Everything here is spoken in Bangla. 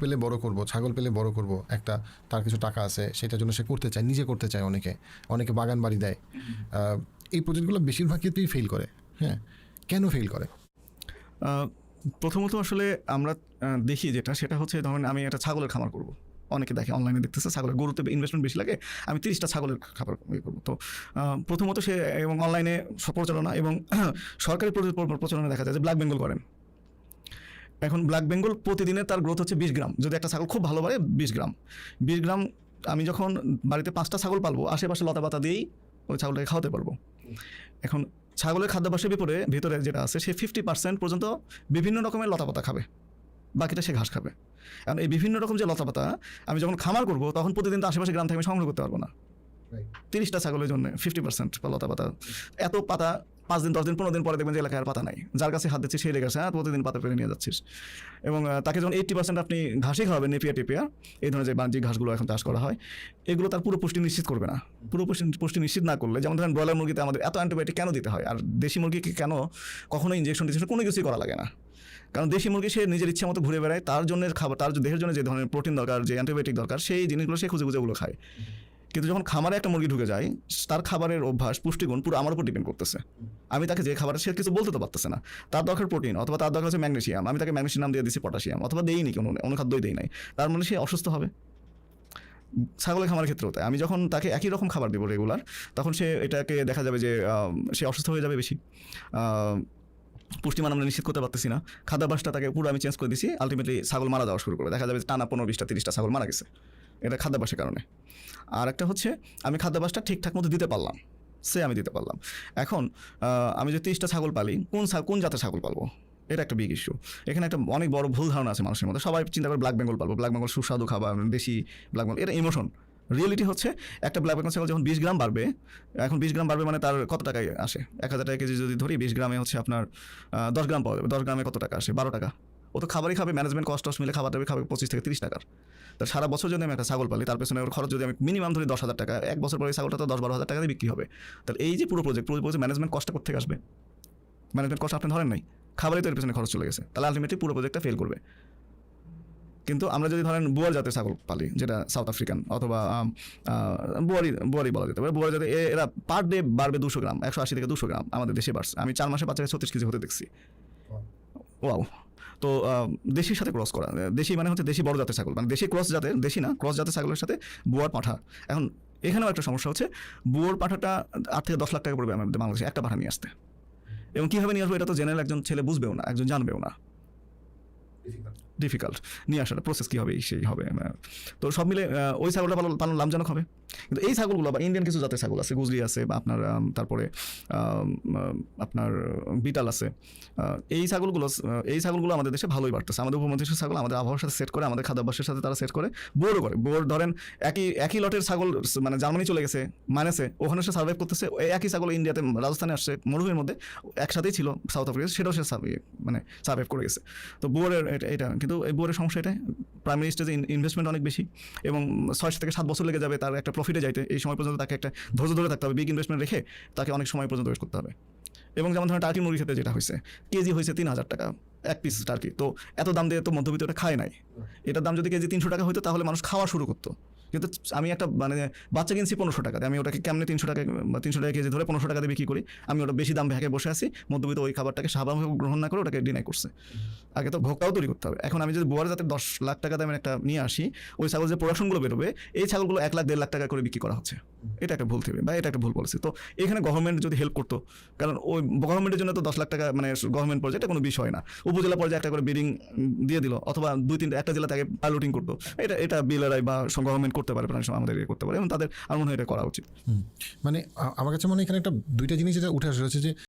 পেলে বড় করব, ছাগল পেলে বড় করব, একটা তার কিছু টাকা আছে, সেটার জন্য সে করতে চায়, নিজে করতে চায় অনেকে। অনেকে বাগান বাড়ি দেয়। এই প্রজেক্টগুলো বেশিরভাগ ক্ষেত্রেই ফেল করে। হ্যাঁ কেন ফেল করে? প্রথমত আসলে আমরা দেখি যেটা, সেটা হচ্ছে ধরেন আমি একটা ছাগলের খামার করব। অনেকে দেখে অনলাইনে দেখতেছে ছাগলের গরুতে ইনভেস্টমেন্ট বেশি লাগে, আমি তিরিশটা ছাগলের খাবার ইয়ে করব। তো প্রথমত সে এবং অনলাইনে প্রচারণা এবং সরকারি প্র- প্র- প্রচারণা দেখা যায় যে ব্ল্যাক বেঙ্গল করেন। এখন ব্ল্যাক বেঙ্গল প্রতিদিনের তার গ্রোথ হচ্ছে বিশ গ্রাম। যদি একটা ছাগল খুব ভালো বাড়ে বিশ গ্রাম। বিশ গ্রাম আমি যখন বাড়িতে পাঁচটা ছাগল পালবো আশেপাশে লতা পাতা দিয়েই ওই ছাগলটাকে খাওয়াতে পারব। এখন ছাগলের খাদ্যাভ্যাসের বিপরে ভিতরে যেটা আছে সে ফিফটি পার্সেন্ট পর্যন্ত বিভিন্ন রকমের লতাপাতা খাবে। বাকিটা সে ঘাস খাবে। কারণ এই বিভিন্ন রকম যে লতাপাতা আমি যখন খামার করব তখন প্রতিদিন তো আশেপাশে গ্রাম থেকে আমি সংগ্রহ করতে পারব না। তিরিশটা ছাগলের জন্য ফিফটি পার্সেন্ট লতা পাতা। এত পাতা পাঁচ দিন, দশ দিন, পনেরো দিন পরে দেখবেন যে এলাকায় পাতা নাই। যার কাছে হাত দিচ্ছি সেই লেগেছে হ্যাঁ প্রতিদিন পাতা পেরে নিয়ে যাচ্ছিস। এবং তাকে যখন এইট্টি পার্সেন্ট আপনি ঘাসই খাওয়াবেন, নেপিয়া টেপিয়া, এই ধরনের যে বাণিজ্যিক ঘাসগুলো এখন চাষ করা হয়, এগুলো তার পুরো পুষ্টি নিশ্চিত করবে না। পুরো পুষ্টি পুষ্টি নিশ্চিত না করলে, যেমন ধরেন ব্রয়লার মুরগিতে আমাদের এত অ্যান্টিবায়োটিক কেন দিতে হয়? আর দেশি মুরগিকে কেন কখনো ইঞ্জেকশন টিনজেকশন কোনো কিছুই করা লাগে না। কারণ দেশি মুরগি সে নিজের ইচ্ছা মতো ঘুরে বেড়ায়, তার জন্য খাবার, তার দেহের জন্য যে ধরনের প্রোটিন দরকার, যে অ্যান্টিবায়োটিক দরকার, সেই জিনিসগুলো সে খুঁজে খুঁজে ওগুলো খায়। কিন্তু যখন খামারে একটা মুরগি ঢুকে যায়, তার খাবারের অভ্যাস, পুষ্টিগুণ পুরো আমার উপর ডিপেন্ড করতেছে। আমি তাকে যে খাবার সে কিছু বলতে তো পারতেছে না। তার দরকার প্রোটিন অথবা তার দরকার হচ্ছে ম্যাগনেসিয়াম আমি তাকে ম্যাগনেসিয়াম দিয়ে দিচ্ছি পটাশিয়াম অথবা দেইনি কোনো অনুখাদ্যই দেই নাই। তার মানে সে অসুস্থ হবে। ছাগলের খামারের ক্ষেত্রেও তাই। আমি যখন তাকে একই রকম খাবার দেবো রেগুলার তখন সে এটাকে দেখা যাবে যে সে অসুস্থ হয়ে যাবে বেশি। পুষ্টিমান আমরা নিশ্চিত করতে পারতেছি না। খাদ্যাভ্যাসটা তাকে পুরো আমি চেঞ্জ করে দিছি আলটিমেটলি ছাগল মারা যাওয়া শুরু করবে দেখা যাবে টানা পনেরো বিশটা, তিরিশটা ছাগল মারা গেছে। এটা খাদ্যাভ্যাসের কারণে। আর একটা হচ্ছে, আমি খাদ্যাভ্যাসটা ঠিকঠাক মতো দিতে পারলাম। সে আমি দিতে পারলাম। এখন আমি যদি তিরিশটা ছাগল পালি, কোন কোন জাতের ছাগল পালবো? এটা একটা বিগ ইস্যু এখানে একটা অনেক বড় ভুল ধারণা আছে মানুষের মধ্যে। সবাই চিন্তা করে ব্ল্যাক বেঙ্গল পালবো। ব্ল্যাক বেঙ্গল সুস্বাদু খাবার, দেশি ব্ল্যাক বেঙ্গল এটা ইমোশন রিয়েলিটি হচ্ছে, একটা ব্ল্যাক বেঙ্গল ছাগল যখন বিশ গ্রাম বাড়বে, এখন বিশ গ্রাম বাড়বে মানে তার কত টাকায় আসে? এক হাজার টাকা কেজি যদি ধরি, বিশ গ্রামে হচ্ছে আপনার দশ গ্রাম পাওয়া যাবে। দশ গ্রামে কত টাকা আসে? বারো টাকা। ও তো খাবারই খাবে ম্যানেজমেন্ট কস্ট টস্ট মিলে খাবার দাবে, খাবে পঁচিশ থেকে তিরিশ টাকার। তার সারা বছর যদি আমি একটা ছাগল পালি, তার পেছনে ওর খরচ যদি আমি মিনিমাম ধরি দশ হাজার টাকা, এক বছর পরে ছাগলটা তো দশ বারো হাজার টাকা দিয়ে বিক্রি হবে। তাহলে এই যে পুরো প্রজেক্ট পুরো প্রজেক্ট ম্যানেজমেন্ট কস্টটা কোথেকে আসবে? ম্যানেজমেন্ট কস্ট আপনি ধরেন নাই, খাবারই তো এর পেছনে খরচ চলে গেছে। তাহলে আলটিমেটলি পুরো প্রজেক্টটা ফেল করবে। কিন্তু আমরা যদি ধরেন বুয়ার জাতের ছাগল পালি যেটা সাউথ আফ্রিকান অথবা বুয়ারি বুয়ারি বলা যেতে পারে। বুয়ারি জাতে এরা পার ডে বাড়বে দুশো গ্রাম একশো আশি থেকে দুশো গ্রাম আমাদের দেশে বাড়ছে আমি চার মাসে বাচ্চাকে ছত্রিশ কেজি হতে দেখছি। ওয়াও তো দেশির সাথে ক্রস করা দেশি মানে হচ্ছে দেশি বড় জাতের ছাগল মানে দেশি ক্রস জাতের দেশি না ক্রস জাতের ছাগলের সাথে বুয়ার পাঠা। এখন এখানেও একটা সমস্যা হচ্ছে বুয়োর পাঠাটা আট থেকে দশ লাখ টাকা পড়বে আমাদের বাংলাদেশে একটা পাঠা নিয়ে আসতে। এবং কীভাবে নিয়ে আসব এটা তো জেনারেল একজন ছেলে বুঝবেও না একজন জানবেও না। ডিফিকাল্ট নিয়ে আসাটা প্রসেস কী হবে, সেই হবে তো সব মিলে ওই ছাগলটা পালন পালন লাভজনক হবে। কিন্তু এই ছাগলগুলো বা ইন্ডিয়ান কিছু জাতের ছাগল আছে, গুজরি আছে বা আপনার তারপরে আপনার বিটাল আছে এই ছাগলগুলো এই ছাগলগুলো আমাদের দেশে ভালোই বাড়তেছে। আমাদের উপমহাদেশের ছাগল আমাদের আবহাওয়ার সাথে সেট করে, আমাদের খাদ্যাভ্যাসের সাথে তারা সেট করে, বোরও করে। বোর ধরেন একই একই লটের ছাগল মানে জার্মানি চলে গেছে, মাইনাসে ওখানে সে সার্ভাইভ করতেছে একই ছাগল ইন্ডিয়াতে রাজস্থানে আসছে, মরুভূমির মধ্যে একসাথেই ছিল সাউথ আফ্রিকা সেটাও সে মানে সার্ভাইভ করে গেছে। তো বোরের এটা এটা কিন্তু বোরের সমস্যা এটাই। প্রাইমারি স্টেজে ইনভেস্টমেন্ট অনেক বেশি এবং ছয় থেকে সাত বছর লেগে যাবে তার একটা প্রফিটে যাইতে, এই সময় পর্যন্ত তাকে একটা ধৈর্য ধরে থাকতে হবে বিগ ইনভেস্টমেন্ট রেখে তাকে অনেক সময় পর্যন্ত ওয়েট করতে হবে। এবং যেমন ধরেন টার্কি মুরগির ক্ষেত্রে যেটা হয়েছে, কেজি হয়েছে তিন হাজার টাকা। এক পিস টার্কি তো এত দাম দিয়ে তো মধ্যবিত্ত ওটা খায় নাই। এটার দাম যদি কেজি তিনশো টাকা হতো তাহলে মানুষ খাওয়া শুরু করতো। কিন্তু আমি একটা মানে বাচ্চা কিনছি পনেরোশো টাকাতে। আমি ওটাকে কেমনে তিনশো টাকা তিনশো টাকা কেজি ধরে পনেরোশো টাকা দিয়ে বিক্রি করি? আমি ওটা বেশি দাম ভেঙে বসে আছি। মধ্যবিত্ত ওই খাবারটাকে স্বাভাবিক গ্রহণ না করে ওটাকে ডিনাই করছে। আগে তো ভোক্তাও তৈরি করতে হবে। এখন আমি যদি বোয়ার যাতে দশ লাখ টাকা দামের একটা নিয়ে আসি, ওই ছাগল যে প্রোডাকশনগুলো বেরোবে, এই ছাগলগুলো এক লাখ, দেড় লাখ টাকা করে বিক্রি করা হচ্ছে। এটা একটা ভুল থেকে বা এটা একটা ভুল পলিসি তো এখানে গভর্নমেন্ট যদি হেল্প করতো, কারণ ওই গভর্নমেন্টের জন্য তো দশ লাখ টাকা মানে গভর্নমেন্ট পর্যায়ে এটা কোনো বিষয় না। উপজেলা পর্যায়ে একটা করে বিডিং দিয়ে দিল। অথবা দুই তিনটা, একটা জেলা তাকে পাইলটিং করতো। এটা এটা বিলেরাই বা গভর্নমেন্ট করতে পারে প্রায় আমাদের ইয়ে করতে পারে। এবং তাদের, আমার মনে হয় এটা করা উচিত। মানে আমার কাছে মনে হয় এখানে একটা, দুইটা জিনিস যেটা উঠে আসে হচ্ছে যে